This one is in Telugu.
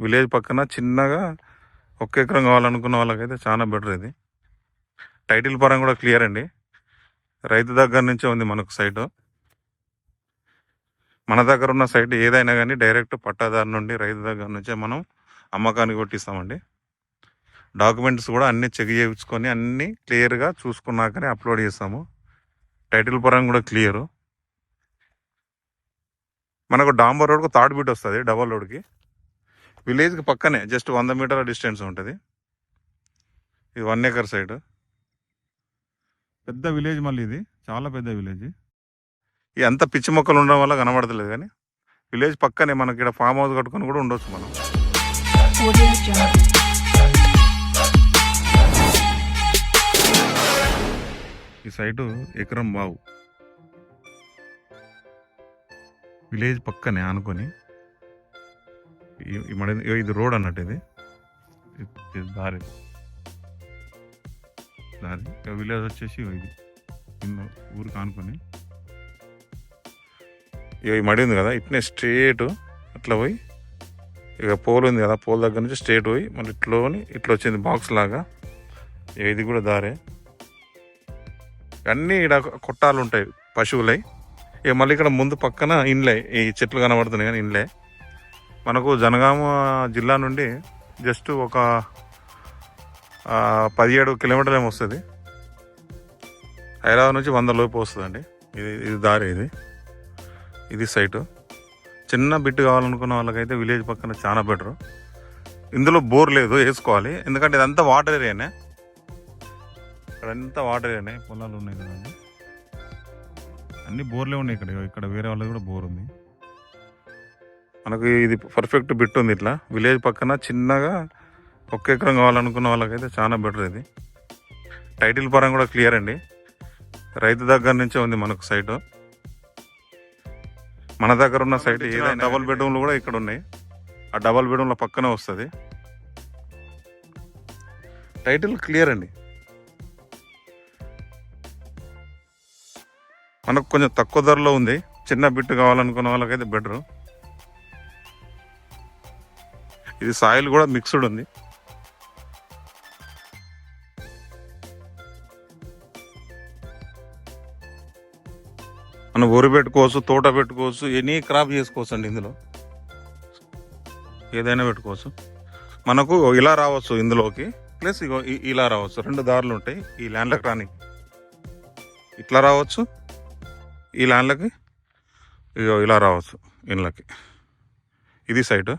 విలేజ్ పక్కన చిన్నగా ఒక్క ఎకరం కావాలనుకున్న వాళ్ళకైతే చాలా బెటర్ ఇది. టైటిల్ పరం కూడా క్లియర్ అండి. రైతు దగ్గర నుంచే ఉంది మనకు సైట్ మన దగ్గర ఉన్న సైట్ ఏదైనా కానీ డైరెక్ట్ పట్టాదారు నుండి రైతు దగ్గర నుంచే మనం అమ్మకానికి కొట్టిస్తామండి. డాక్యుమెంట్స్ కూడా అన్నీ చెక్ చేయించుకొని అన్నీ క్లియర్గా చూసుకున్నాకనే అప్లోడ్ చేస్తాము. టైటిల్ పరంగా కూడా క్లియరు మనకు డాంబర్ రోడ్కు థర్డ్ బీట్ వస్తుంది డబల్ రోడ్కి విలేజ్కి పక్కనే జస్ట్ వంద మీటర్ల డిస్టెన్స్ ఉంటుంది. ఇది వన్ ఎకర్ సైడ్. పెద్ద విలేజ్ మళ్ళీ ఇది. చాలా పెద్ద విలేజ్. ఈ అంత పిచ్చి మొక్కలు ఉండడం వల్ల కనబడతలేదు కానీ విలేజ్ పక్కనే మనకి ఇక్కడ ఫామ్ హౌస్ కట్టుకొని కూడా ఉండొచ్చు మనం. ఈ సైటు ఎకరం బావు. విలేజ్ పక్కనే ఆనుకొని ఇది రోడ్ అన్నట్టు ఇది. దారి. దారి. ఇక విలేజ్ వచ్చేసి ఇది. కింద ఊరికి ఆనుకొని ఇక ఈ మడి ఉంది కదా ఇట్నే స్ట్రేట్ అట్లా పోయి ఇక పోల్ ఉంది కదా పోల్ దగ్గర నుంచి స్ట్రేట్ పోయి మళ్ళీ ఇట్లోని ఇట్లా వచ్చింది బాక్స్ లాగా. ఇక ఇది కూడా దారే. అన్నీ ఇక్కడ కొట్టాలు ఉంటాయి పశువులై. ఇక మళ్ళీ ఇక్కడ ముందు పక్కన ఇండ్లే ఈ చెట్లు కనబడుతున్నాయి కానీ ఇండ్లే. మనకు జనగామ జిల్లా నుండి జస్ట్ ఒక పదిహేడు కిలోమీటర్లు ఏమో వస్తుంది. హైదరాబాద్ నుంచి వంద లోపు వస్తుందండి. ఇది ఇది దారి ఇది. ఇది సైటు. చిన్న బిట్ కావాలనుకున్న వాళ్ళకైతే విలేజ్ పక్కన చాలా బెటర్. ఇందులో బోర్ లేదు వేసుకోవాలి. ఎందుకంటే ఇదంతా వాటర్ ఏరియానే. ఇక్కడంతా వాటర్ ఏరియానే. పొలాలు ఉన్నాయి కదండి. అన్ని బోర్లే ఉన్నాయి ఇక్కడ. ఇక్కడ వేరే వాళ్ళది కూడా బోర్ ఉంది. మనకు ఇది పర్ఫెక్ట్ బిట్ ఉంది ఇట్లా. విలేజ్ పక్కన చిన్నగా ఒక్క ఎకరం కావాలనుకున్న వాళ్ళకైతే చాలా బెటర్ ఇది. టైటిల్ పరంగా కూడా క్లియర్ అండి. రైతు దగ్గర నుంచే ఉంది మనకు సైట్ మన దగ్గర ఉన్న సైట్ ఏదైనా డబుల్ బెడ్రూమ్లు కూడా ఇక్కడ ఉన్నాయి. ఆ డబుల్ బెడ్రూమ్ల పక్కనే వస్తుంది. టైటిల్ క్లియర్ అండి. మనకు కొంచెం తక్కువ ధరలో ఉంది. చిన్న బిట్ కావాలనుకున్న వాళ్ళకైతే బెటరు ఇది సాయిల్ కూడా మిక్స్డ్ ఉంది. మనం వరి పెట్టుకోవచ్చు తోట పెట్టుకోవచ్చు ఎనీ క్రాప్ చేసుకోవచ్చు అండి ఇందులో. ఏదైనా పెట్టుకోవచ్చు. మనకు ఇలా రావచ్చు ఇందులోకి ప్లస్ ఇగో ఇలా రావచ్చు. రెండు దారులు ఉంటాయి ఈ ల్యాండ్లకు రానికి ఇట్లా రావచ్చు ఈ ల్యాండ్లకి ఇగో ఇలా రావచ్చు ఇండ్లకి. ఇది సైటు.